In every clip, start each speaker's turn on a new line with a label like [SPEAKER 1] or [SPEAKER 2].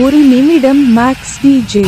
[SPEAKER 1] ஒரு நிமிடம் maths DJ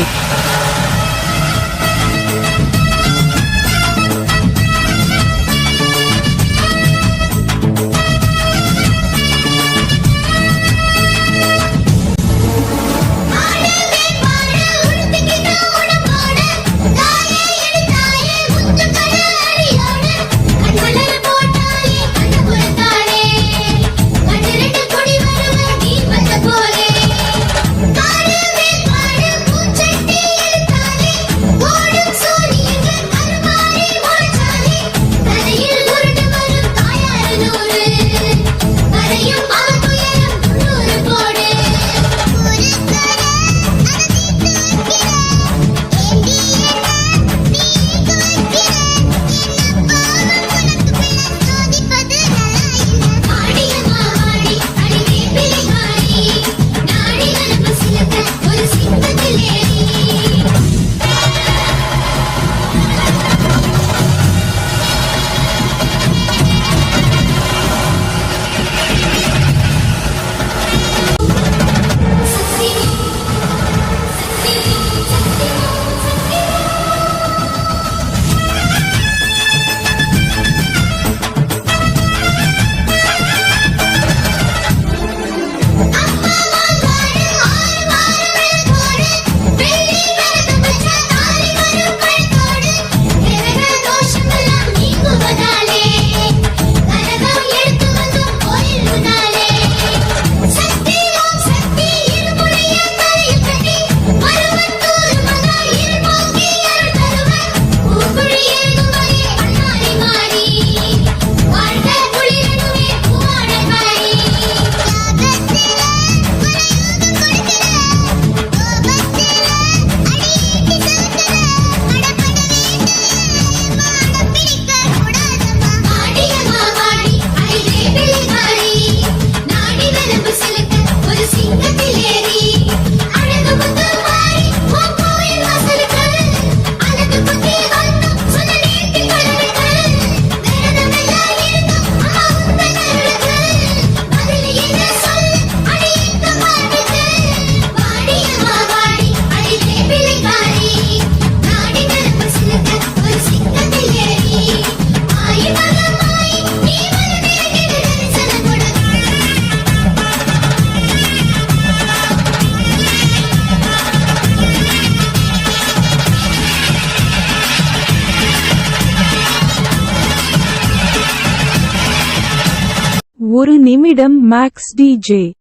[SPEAKER 2] ஒரு
[SPEAKER 1] நிமிடம் மேக்ஸ் டிஜே